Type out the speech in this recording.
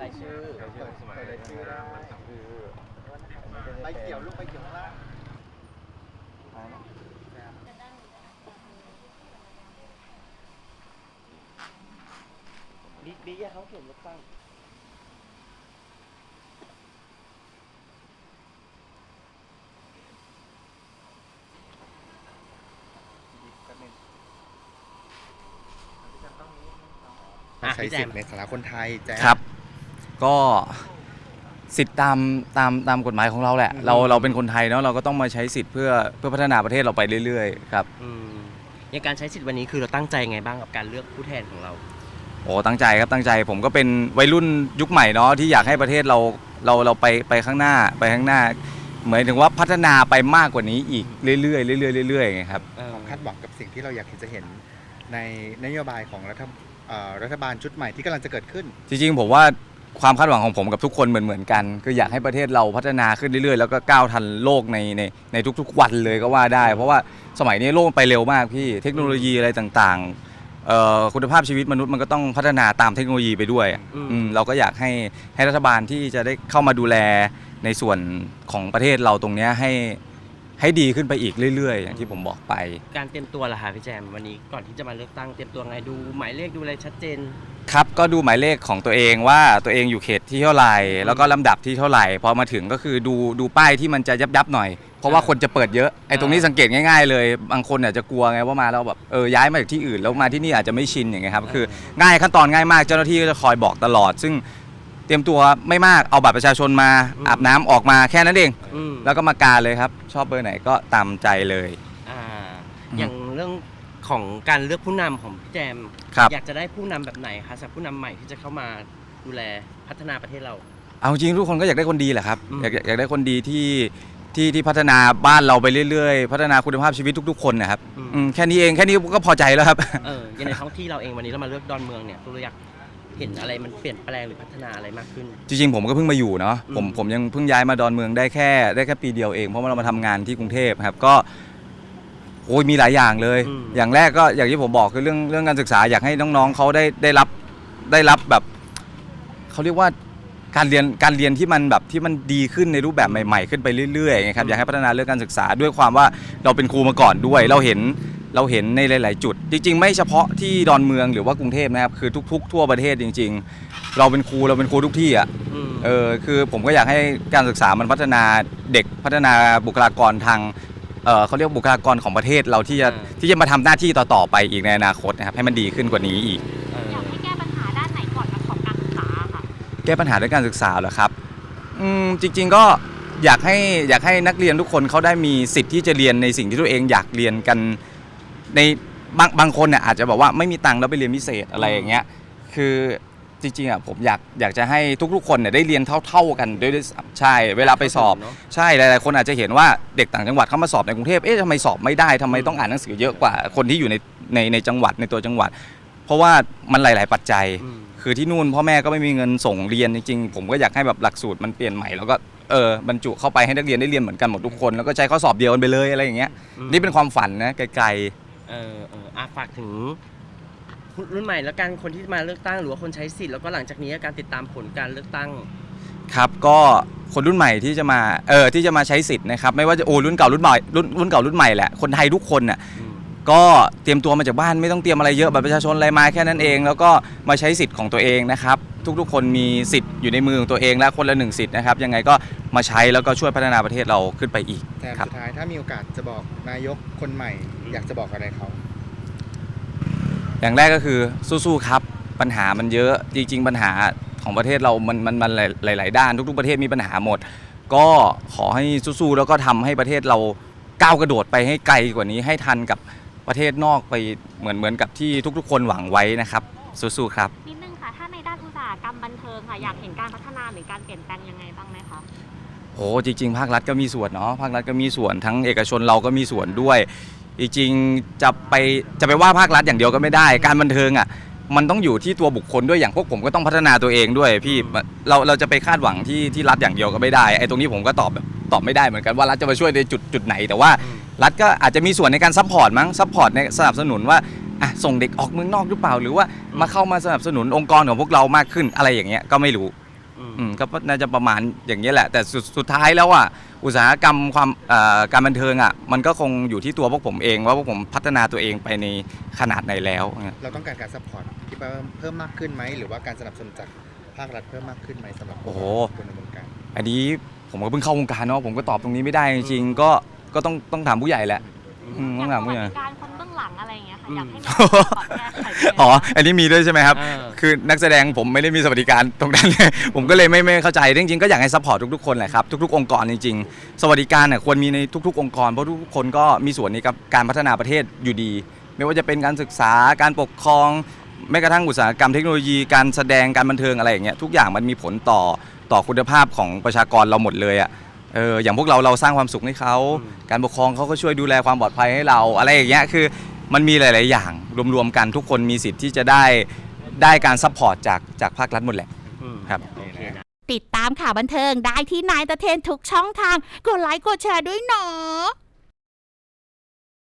รายชื่อรายชื่อสมัยรายชื่อได้คือใบเขียวลูกใบเขียวข้างล่างบิ๊กบิ๊กเขาเขียนเลือกตั้งใช้สิทธิ์ในฐานะคนไทยแจ๊ ครับ ก็สิทธิ์ตามตามตามกฎหมายของเราแหละ เราเราเป็นคนไทยเนาะเราก็ต้องมาใช้สิทธิ์เพื่อเพื่อพัฒนาประเทศเราไปเรื่อยๆครับ อืมอย่างการใช้สิทธิ์วันนี้คือเราตั้งใจไงบ้างกับการเลือกผู้แทนของเรา โอ้ตั้งใจครับตั้งใจผมก็เป็นวัยรุ่นยุคใหม่เนาะที่อยากให้ประเทศเราเราเราไปไปข้างหน้าไปข้างหน้าเหมือนถึงว่าพัฒนาไปมากกว่านี้อีกเรื่อยๆเรื่อยๆเรื่อยๆไงครับ ความคาดหวังกับสิ่งที่เราอยากเห็นจะเห็นในนโยบายของรัฐเอ่อรัฐบาลชุดใหม่ที่กำลังจะเกิดขึ้น จริงๆผมว่า ความคาดหวังของผมกับทุกคนเหมือนเหมือนๆกัน คืออยากให้ประเทศเราพัฒนาขึ้นเรื่อยๆ แล้วก็ก้าวทันโลกในในในทุกๆ วันเลยก็ว่าได้ เพราะว่าสมัยนี้โลกมันไปเร็วมากพี่เทคโนโลยีอะไรต่างๆเอ่อคุณภาพชีวิตมนุษย์มันก็ต้องพัฒนาตามเทคโนโลยีไปด้วยอืมอืมเราก็อยากให้ให้รัฐบาลที่จะได้เข้ามาดูแลในส่วนของประเทศเราตรงเนี้ยให้ ให้ดีขึ้นไปอีกเรื่อย ๆ อย่างที่ผมบอกไป การเตรียมตัวล่ะคะพี่แจมวันนี้ก่อนที่จะมาเลือกตั้งเตรียมตัวไงดูหมายเลขดูอะไรชัดเจน ครับก็ดูหมายเลขของตัวเองว่าตัวเองอยู่เขตที่เท่าไหร่ แล้วก็ลำดับที่เท่าไหร่พอมาถึงก็คือดูดูป้ายที่มันจะยับยับๆหน่อย เพราะว่าคนจะเปิดเยอะไอ้ตรงนี้อ่าสังเกตง่ายๆเลย บางคนอาจจะกลัวไงว่ามาแล้วแบบเออย้ายมาจากที่อื่นแล้วมาที่นี่อาจจะไม่ชินอย่างเงี้ยครับคือง่ายขั้นตอนง่ายมากเจ้าหน้าที่ก็จะคอยบอกตลอด ซึ่ง เตรียมตัวไม่มากเอาบัตรประชาชนมาอาบน้ำออกมาแค่นั้นเอง อืมแล้วก็มากาเลยครับ ชอบเบอร์ไหนก็ตามใจเลย อ่าอืมอย่างเรื่องของการเลือกผู้นำของพี่แจม ครับ อยากจะได้ผู้นำแบบไหนคะสำหรับผู้นำใหม่ที่จะเข้ามาดูแลพัฒนาประเทศเรา เอาจริงทุกคนก็อยากได้คนดีแหละครับอืม อยากอยากได้คนดีที่ที่ที่พัฒนาบ้านเราไปเรื่อยๆ พัฒนาคุณภาพชีวิตทุก ๆ คนนะครับอืมอืมแค่นี้เองแค่นี้ก็พอใจแล้วครับ เอออย่างในท้องที่เราเองวันนี้เรามาเลือกดอนเมืองเนี่ยเราอยาก เห็นอะไรมันเปลี่ยนแปลงหรือพัฒนาอะไรมากขึ้น จริงๆผมก็เพิ่งมาอยู่เนาะผมอืมผมยังเพิ่งย้ายมาดอนเมืองได้แค่ได้แค่ปีเดียวเองเพราะว่าเรามาทำงานที่กรุงเทพครับก็โอ้ยมีหลายอย่างเลย อืม อย่างแรกก็อย่างที่ผมบอกคือเรื่องเรื่องการศึกษาอยากให้น้องๆเขาได้ได้รับได้รับแบบเขาเรียกว่าการเรียนการเรียนที่มันแบบที่มันดีขึ้นในรูปแบบใหม่ ๆ ขึ้นไปเรื่อยๆไงครับอยากให้พัฒนาเรื่องการศึกษาด้วยความว่าเราเป็นครูมาก่อนด้วย เราเห็น เราเห็นในหลาย ๆ จุด จริง ๆ ไม่เฉพาะที่ดอนเมืองหรือว่ากรุงเทพนะครับ คือทุก ๆ ทั่วประเทศจริง ๆ เราเป็นครูเราเป็นครูทุกที่อะอืม เออคือผมก็อยากให้การศึกษามันพัฒนาเด็กพัฒนาบุคลากรทางเออเขาเรียกบุคลากรของประเทศเราที่จะอ่า ที่จะมาทำหน้าที่ต่อ ๆ ไปอีกในอนาคตนะครับให้มันดีขึ้นกว่านี้อีก เอออยากให้แก้ปัญหาด้านไหนก่อนกับของการศึกษาค่ะ แก้ปัญหาเรื่องการศึกษาเหรอครับอืมจริง ๆก็อยากให้อยากให้นักเรียนทุกคนเขาได้มีสิทธิ์ที่จะเรียนในสิ่งที่ตัวเองอยากเรียนกัน ในบางบางคนเนี่ยอาจจะแบบว่าไม่มีตังค์แล้วไปเรียนพิเศษอะไรอย่างเงี้ยคือจริงๆอะผมอยากอยากจะให้ทุกๆคนเนี่ยได้เรียนเท่า ๆกันด้วยด้วยซ้ำใช่ เวลาไปสอบ เนอะ ใช่หลายๆคนอาจจะเห็นว่าเด็กต่างจังหวัดเข้ามาสอบในกรุงเทพเอ๊ะทำไมสอบไม่ได้ทำไมต้องอ่านหนังสือเยอะกว่าคนที่อยู่ในในในจังหวัดในตัวจังหวัด เพราะว่ามันหลาย ๆ ปัจจัย อืม คือที่นู่นพ่อแม่ก็ไม่มีเงินส่งเรียนจริงๆ ผมก็อยากให้แบบหลักสูตรมันเปลี่ยนใหม่แล้วก็เออบรรจุเข้าไปให้นักเรียนได้เรียนเหมือนกันหมดทุกคน แล้วก็ใช้ข้อสอบเดียวกันไปเลยอะไรอย่างเงี้ยอืม นี่เป็นความฝันนะไกล เออเอออาฝากถึงรุ่นใหม่แล้วกันคนที่มาเลือกตั้งหรือว่าคนใช้สิทธิ์แล้วก็หลังจากนี้การติดตามผลการเลือกตั้ง ครับก็คนรุ่นใหม่ที่จะมาเออที่จะมาใช้สิทธิ์นะครับไม่ว่าจะโอ้รุ่นเก่ารุ่นใหม่รุ่นรุ่นเก่ารุ่นใหม่แหละคนไทยทุกคนน่ะ ก็เตรียมตัวมาจากบ้านไม่ต้องเตรียมอะไรเยอะบัตรประชาชนอะไรมาแค่นั้นเอง แล้วก็มาใช้สิทธิ์ของตัวเองนะครับ ทุกๆ คนมีสิทธิ์อยู่ในมือของตัวเองและคนละหนึ่งสิทธิ์นะครับยังไงก็มาใช้แล้วก็ช่วยพัฒนาประเทศเราขึ้นไปอีกแทนครับ สุดท้ายถ้ามีโอกาสจะบอกนายกคนใหม่ อยากจะบอกอะไรเขา อย่างแรกก็คือสู้ๆครับปัญหามันเยอะจริง ๆ ปัญหาของประเทศเรามันมันมันหลายๆด้าน ทุก ๆ ประเทศมีปัญหาหมด ก็ขอให้สู้ๆแล้วก็ทำให้ประเทศเราก้าวกระโดดไปให้ไกลกว่านี้ให้ทันกับ ประเทศนอกไปเหมือนเหมือนกับที่ทุกๆ คนหวังไว้นะครับสู้ๆครับ นิดนึงค่ะ ถ้าในด้านอุตสาหกรรมบันเทิงค่ะ อยากเห็นการพัฒนาหรือการเปลี่ยนแปลงยังไงบ้างไหมคะ โอ้จริง ๆ ภาครัฐก็มีส่วนเนาะภาครัฐก็มีส่วนทั้งเอกชนเราก็มีส่วนด้วยจริงๆจะไปจะไปว่าภาครัฐอย่างเดียวก็ไม่ได้ การบันเทิงอะมันต้องอยู่ที่ตัวบุคคลด้วยอย่างพวกผมก็ต้องพัฒนาตัวเองด้วยพี่เราเราจะไปคาดหวังที่ที่รัฐอย่างเดียวก็ไม่ได้ไอ้ตรงนี้ผมก็ตอบแบบตอบไม่ได้เหมือนกันว่ารัฐจะมาช่วยในจุดจุดไหนแต่ว่าอืม รัฐก็อาจจะมีส่วนในการซัพพอร์ตมั้งซัพพอร์ตในสนับสนุนว่าอะส่งเด็กออกเมืองนอกหรือเปล่า หรือว่ามาเข้ามาสนับสนุนองค์กรของพวกเรามากขึ้นอะไรอย่างเงี้ยก็ไม่รู้อืมอืมก็น่าจะประมาณอย่างนี้ยแหละ แต่สุดสุดท้ายแล้วอะอุตสาหกรรมความเอ่อการบันเทิงอะมันก็คงอยู่ที่ตัวพวกผมเองว่าพวกผมพัฒนาตัวเองไปในขนาดไหนแล้วเราต้องการการซัพพอร์ตที่เพิ่มเพิ่มมากขึ้นไหม หรือว่าการสนับสนุนจากภาครัฐเพิ่มมากขึ้นไหมสำหรับโอ้โห คนในวงการ อันนี้ผมก็เพิ่งเข้าวงการเนาะผมก็ตอบตรงนี้ไม่ได้จริงๆก็ ก็ต้องต้องถามผู้ใหญ่แหละอืมอต้ยาอกงถามสผู้วัใหสญ่ดิการคนเบื้องหลังอะไรอย่างเงี้ยค่ะอืมอยากให้น้องขอแก้ไขยังไงอ๋อ อันนี้มีด้วยใช่ไหมครับ เออ คือนักแสดงผมไม่ได้มีสวัสดิการตรงนั้นเลยผมก็เลยไม่ไม่เข้าใจจริงๆก็อยากให้ซัพพอร์ตทุกๆคนแหละครับ ทุกๆ องค์กรจริงๆ สวัสดิการเนี่ยควรมีในทุกๆ องค์กร เพราะทุกๆคนก็มีส่วนในกับการพัฒนาประเทศอยู่ดี ไม่ว่าจะเป็นการศึกษาการปกครอง แม้กระทั่งอุตสาหกรรมเทคโนโลยีการแสดงการบันเทิงอะไรอย่างเงี้ยทุกอย่างมันมีผลต่อต่อคุณภาพของประชากรเราหมดเลยอะ เอออย่างพวกเราเราสร้างความสุขให้เขาอืมการปกครองเขาก็ช่วยดูแลความปลอดภัยให้เรา อะไรอย่างเงี้ยคือมันมีหลาย ๆ อย่างรวม ๆ กันทุกคนมีสิทธิ์ที่จะได้ได้การซัพพอร์ตจากจากภาครัฐหมดแหละอืมครับโอเคนะติดตามข่าวบันเทิงได้ที่นายตะเทนทุกช่องทาง กดไลค์กดแชร์ด้วยเนาะ